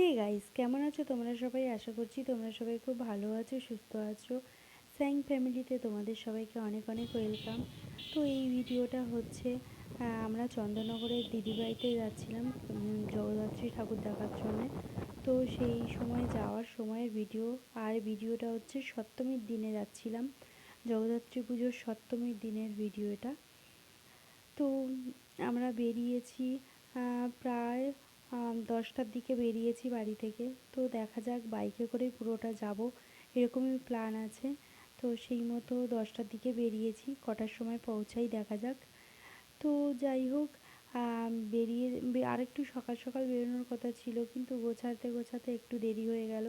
Hey guys কেমন আছো তোমরা সবাই? আশা করছি তোমরা সবাই খুব ভালো আছো, সুস্থ আছো। স্যাং ফ্যামিলিতে তোমাদের সবাইকে অনেক অনেক ওয়েলকাম তো এই ভিডিওটা হচ্ছে আমরা চন্দননগরের দিদিবাড়িতে যাচ্ছিলাম জগদ্ধাত্রী ঠাকুর দেখার জন্য। তো সেই সময় যাওয়ার সময়ের ভিডিও, আর ভিডিওটা হচ্ছে সপ্তমীর দিনে যাচ্ছিলাম, জগদ্ধাত্রী পুজোর সপ্তমীর দিনের ভিডিও এটা তো আমরা বেরিয়েছি প্রায় দশটার দিকে বেরিয়েছি বাড়ি থেকে। তো দেখা যাক বাইকে করেই পুরোটা যাব। এরকমই প্ল্যান আছে। তো সেই মতো দশটার দিকে বেরিয়েছি। কটার সময় পৌঁছাই দেখা যাক। তো যাই হোক বেরিয়ে আরেকটু সকাল সকাল বেরোনোর কথা ছিল, কিন্তু গোছাতে গোছাতে একটু দেরি হয়ে গেল।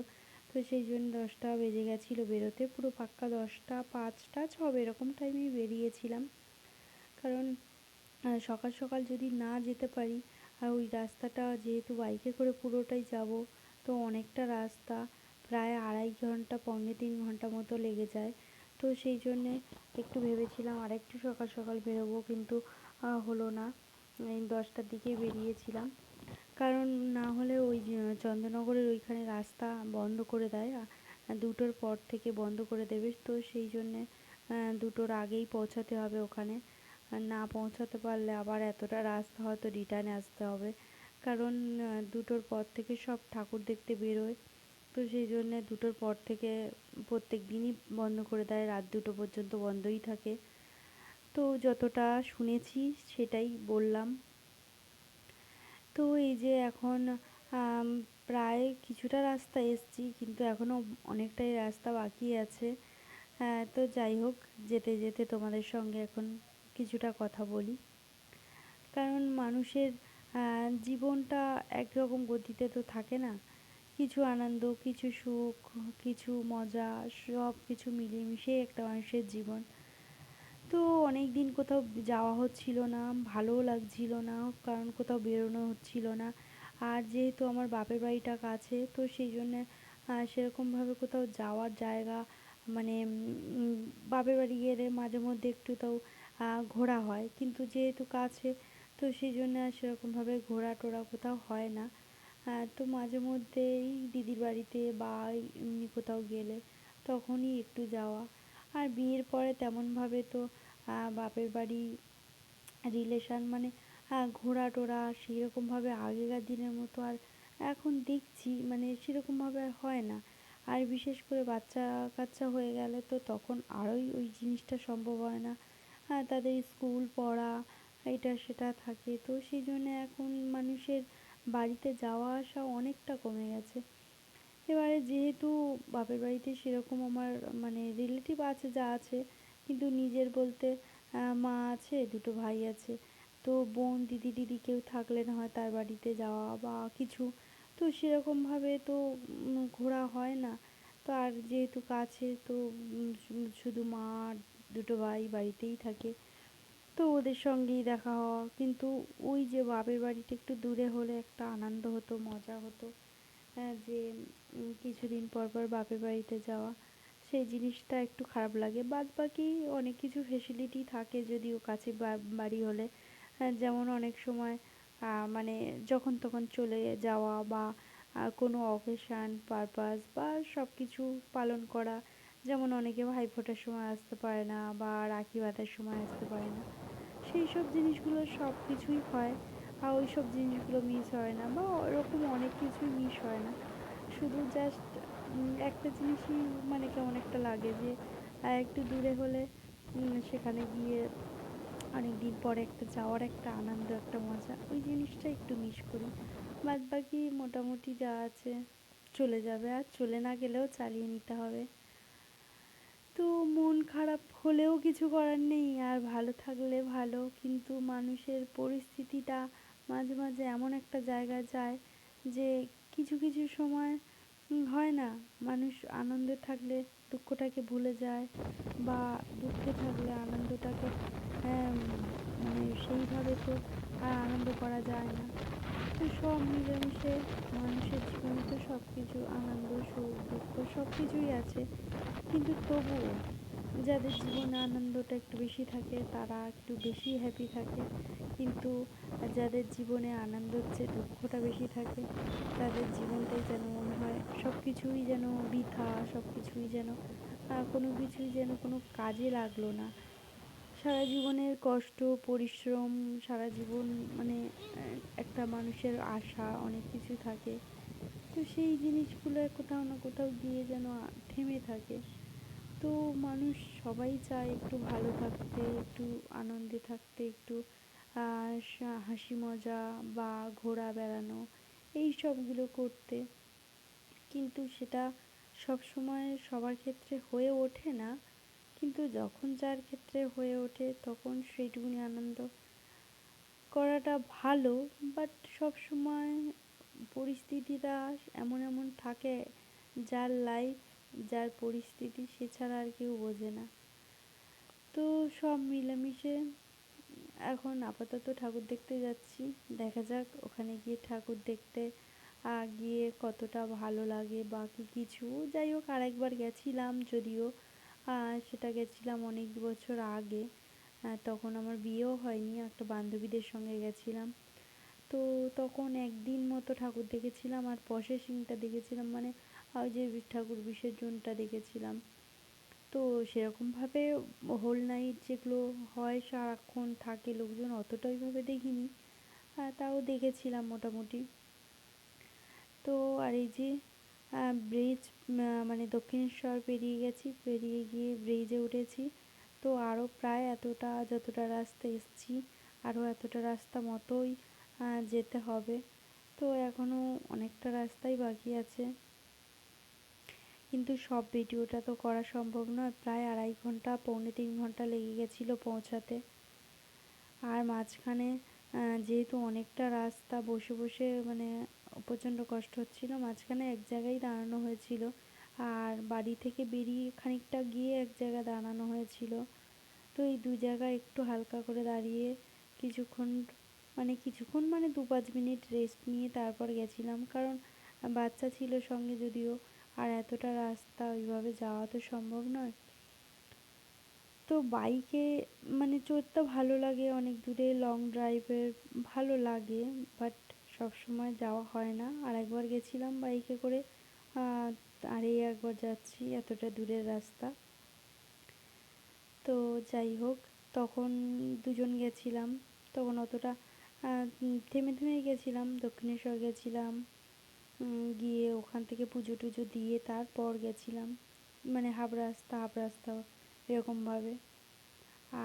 তো সেই জন্য দশটা বেজে গেছিল বেরোতে। পুরো পাক্কা দশটা, পাঁচটা, ছবে এরকম টাইমেই বেরিয়েছিলাম। কারণ সকাল সকাল যদি না যেতে পারি আর ওই রাস্তাটা যেহেতু বাইকে করে পুরোটাই যাব, তো অনেকটা রাস্তা, প্রায় আড়াই ঘণ্টা, পৌনে তিন ঘণ্টা মতো লেগে যায়। তো সেই জন্যে একটু ভেবেছিলাম আরেকটু সকাল সকাল বেরোবো, কিন্তু হলো না। দশটার দিকেই বেরিয়েছিলাম। কারণ না হলে ওই চন্দ্রনগরের ওইখানে রাস্তা বন্ধ করে দেয় দুটোর পর থেকে বন্ধ করে দেবে। তো সেই জন্যে দুটোর আগেই পৌঁছাতে হবে ওখানে। না পৌঁছাতে পারলে আবার এতটা রাস্তা হয়তো রিটার্নে আসতে হবে। কারণ দুটোর পর থেকে সব ঠাকুর দেখতে বেরোয়। তো সেই জন্যে দুটোর পর থেকে প্রত্যেক দিনই বন্ধ করে দেয়, রাত দুটো পর্যন্ত বন্ধই থাকে। তো যতটা শুনেছি সেটাই বললাম। তো এই যে এখন প্রায় কিছুটা রাস্তা এসছি, কিন্তু এখনও অনেকটাই রাস্তা বাকি আছে। তো যাই হোক, যেতে যেতে তোমাদের সঙ্গে এখন কিছুটা কথা বলি। কারণ মানুষের জীবনটা একরকম গতিতে তো থাকে না। কিছু আনন্দ, কিছু সুখ, কিছু মজা সব কিছু মিলিয়ে মিশিয়ে একটা মানুষের জীবন। তো অনেক দিন কোথাও যাওয়া হচ্ছিল না, ভালোও লাগছিল না, কারণ কোথাও বেরোনো হচ্ছিল না। আর যেহেতু আমার বাপের বাড়িটা কাছে, তো সেই জন্যে সেরকমভাবে কোথাও যাওয়ার জায়গা মানে বাপের বাড়ি গেলে মাঝে মধ্যে একটু তাও ঘোরা হয়। কিন্তু যেহেতু কাছে, তো সেই জন্য আর সেরকমভাবে ঘোরা টোরা কোথাও হয় না। তো মাঝে মধ্যেই দিদির বাড়িতে বা এমনি কোথাও গেলে তখনই একটু যাওয়া। আর বিয়ের পরে তেমনভাবে তো বাপের বাড়ি রিলেশান মানে ঘোরা টোরা সেরকমভাবে আগেকার দিনের মতো আর এখন দেখছি মানে সেরকমভাবে আর হয় না। আর বিশেষ করে বাচ্চা কাচ্চা হয়ে গেলে তো তখন আরোই ওই জিনিসটা সম্ভব হয় না। তাদের স্কুল পড়া এটা সেটা থাকে। তো সেই জন্য এখন মানুষের বাড়িতে যাওয়া আসা অনেকটা কমে গেছে। এবারে যেহেতু বাপের বাড়িতে সেরকম আমার মানে রিলেটিভ আছে, যা আছে, কিন্তু নিজের বলতে মা আছে, দুটো ভাই আছে। তো বোন, দিদি দিদি কেউ থাকলে না হয় তার বাড়িতে যাওয়া বা কিছু। তো সেরকমভাবে তো ঘোরা হয় না। তো আর যেহেতু কাছে, তো শুধু মা দুটো ভাই বাড়িতেই থাকে। তো ওদের সঙ্গেই দেখা হওয়া। কিন্তু ওই যে বাপের বাড়িটা একটু দূরে হলে একটা আনন্দ হতো মজা হতো। হ্যাঁ যে কিছুদিন পর পর বাপের বাড়িতে যাওয়া। সেই জিনিসটা একটু খারাপ লাগে। বাদ বাকি অনেক কিছু ফেসিলিটি থাকে যদিও কাছে বাড়ি হলে। হ্যাঁ, যেমন অনেক সময় মানে যখন তখন চলে যাওয়া বা কোনো অকেশান পারপাস বা সব কিছু পালন করা। যেমন অনেকে ভাইফোঁটার সময় আসতে পারে না বা রাখি বাঁধার সময় আসতে পারে না। সেই সব জিনিসগুলো সব কিছুই হয় আর ওই সব জিনিসগুলো মিস হয় না বা ওরকম অনেক কিছুই মিস হয় না। শুধু জাস্ট একটা জিনিসই মানে কেমন একটা লাগে যে একটু দূরে হলে সেখানে গিয়ে অনেক দিন পরে একটা যাওয়ার একটা আনন্দ, একটা মজা, ওই জিনিসটা একটু মিস করি। বাদ বাকি মোটামুটি যা আছে চলে যাবে আর চলে না গেলেও চালিয়ে নিতে হবে। তো মন খারাপ হলেও কিছু করার নেই আর ভালো থাকলে ভালো। কিন্তু মানুষের পরিস্থিতিটা মাঝে মাঝে এমন একটা জায়গা যায় যে কিছু কিছু সময় হয় না মানুষ আনন্দে থাকলে দুঃখটাকে ভুলে যায় বা দুঃখে থাকলে আনন্দটাকে হ্যাঁ, মানে সেইভাবে তো আর আনন্দ করা যায় না। সব মিলেমিশে মানুষের জীবনে তো সব কিছু আনন্দ সব কিছুই আছে। কিন্তু তবুও যাদের জীবনে আনন্দটা একটু বেশি থাকে, তারা একটু বেশি হ্যাপি থাকে। কিন্তু যাদের জীবনে আনন্দর চেয়ে দুঃখটা বেশি থাকে, তাদের জীবনটাই যেন মনে হয় সব কিছুই যেন বৃথা সব কিছুই যেন কোনো কিছুই যেন কোনো কাজে লাগল না। সারা জীবনের কষ্ট, পরিশ্রম, সারা জীবন মানে একটা মানুষের আশা অনেক কিছু থাকে। তো সেই জিনিসগুলো কোথাও না কোথাও গিয়ে যেন থেমে থাকে। তো মানুষ সবাই চায় একটু ভালো থাকতে, একটু আনন্দে থাকতে, একটু হাসি মজা বা ঘোরা বেড়ানো, এই সবগুলো করতে। কিন্তু সেটা সব সময় সবার ক্ষেত্রে হয়ে ওঠে না। কিন্তু যখন যার ক্ষেত্রে হয়ে ওঠে তখন সেইটুকুনি আনন্দ করাটা ভালো। বাট সব সময় পরিস্থিতিটা এমন এমন থাকে যার লাইফ যার পরিস্থিতি সে ছাড়া আর কেউ বোঝে না। তো সব মিলেমিশে এখন আপাতত ঠাকুর দেখতে যাচ্ছি। দেখা যাক ওখানে গিয়ে ঠাকুর দেখতে গিয়ে কতটা ভালো লাগে বা কি কিছু। যাই হোক, আরেকবার গেছিলাম যদিও সেটা গেছিলাম অনেক বছর আগে। তখন আমার বিয়েও হয়নি, একটা বান্ধবীদের সঙ্গে গেছিলাম। তো তখন একদিন মতো ঠাকুর দেখেছিলাম আর প্রসেসিংটা দেখেছিলাম মানে ওই যে ঠাকুর বিসর্জনটা দেখেছিলাম। তো সেরকমভাবে হোল নাইট যেগুলো হয়, সারাক্ষণ থাকে, লোকজন অতটা ওইভাবে দেখিনি তাও দেখেছিলাম মোটামুটি। তো আর এই যে ব্রিজ মানে দক্ষিণেশ্বর পেরিয়ে গেছি, পেরিয়ে গিয়ে ব্রিজে উঠেছি। তো আরও প্রায় এতটা যতটা রাস্তা এসছি, আরও এতটা রাস্তা মতোই যেতে হবে। তো এখনও অনেকটা রাস্তাই বাকি আছে। কিন্তু সব ভিডিওটা তো করা সম্ভব নয়। প্রায় আড়াই ঘণ্টা, পৌনে তিন ঘণ্টা লেগে গেছিল পৌঁছাতে। আর মাঝখানে যেহেতু অনেকটা রাস্তা বসে বসে মানে প্রচণ্ড কষ্ট হচ্ছিল, মাঝখানে এক জায়গায় দাঁড়ানো হয়েছিল। আর বাড়ি থেকে বেরিয়ে খানিকটা গিয়ে এক জায়গায় দাঁড়ানো হয়েছিল। তো এই দু জায়গায় একটু হালকা করে দাঁড়িয়ে কিছুক্ষণ মানে কিছুক্ষণ মানে দু পাঁচ মিনিট রেস্ট নিয়ে তারপর গেছিলাম। কারণ বাচ্চা ছিল সঙ্গে যদিও, আর এতটা রাস্তা ওইভাবে যাওয়া তো সম্ভব নয়। তো বাইকে মানে চড়তে ভালো লাগে, অনেক দূরে লং ড্রাইভের ভালো লাগে বাট সব সময় যাওয়া হয় না। আর একবার গেছিলাম বাইকে করে আর এই একবার যাচ্ছি, এতটা দূরের রাস্তা। তো যাই হোক, তখন দুজন গেছিলাম, তখন অতটা থেমে থেমেই গেছিলাম, দক্ষিণেশ্বর গেছিলাম গিয়ে ওখান থেকে পুজো টুজো দিয়ে তারপর গেছিলাম মানে হাফ রাস্তা হাফ রাস্তা, এরকমভাবে।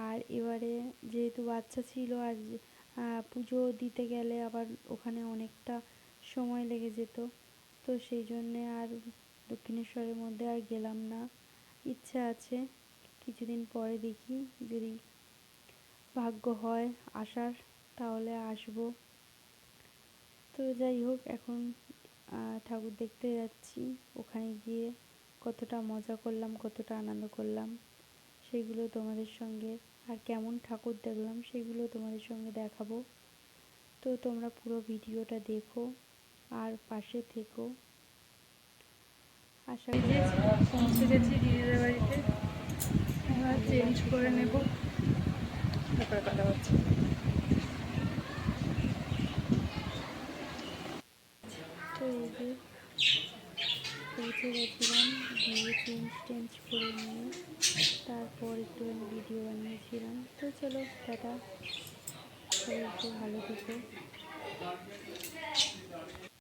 আর এবারে যেহেতু বাচ্চা ছিল, আর পুজো দিতে গেলে আবার ওখানে অনেকটা সময় লেগে যেত, তো সেই জন্যে আর দক্ষিণেশ্বরের মধ্যে আর গেলাম না। ইচ্ছা আছে, কিছুদিন পরে দেখি যদি ভাগ্য হয়, আসার। তাহলে আসব। তো যাই হোক, এখন ঠাকুর দেখতে যাচ্ছি। ওখানে গিয়ে কতটা মজা করলাম, কতটা আনন্দ করলাম, সেগুলো তোমাদের সঙ্গে। আর কেমন ঠাকুর দেখলাম, সেগুলো তোমাদের সঙ্গে দেখাবো। তো তোমরা পুরো ভিডিওটা দেখো আর পাশে থেকো। আশা করি পৌঁছে গেছি দিদিদের বাড়িতে। চেঞ্জ করে নেব। তারপরে কথা হচ্ছে তো এই যে পৌঁছে গেছিলাম ভিডিও চেঞ্জ টেঞ্জ করে নিয়ে, তারপর একটু ভিডিও বানিয়েছিলাম। তো চলো টাটা, সবাই একটু ভালো থেকো।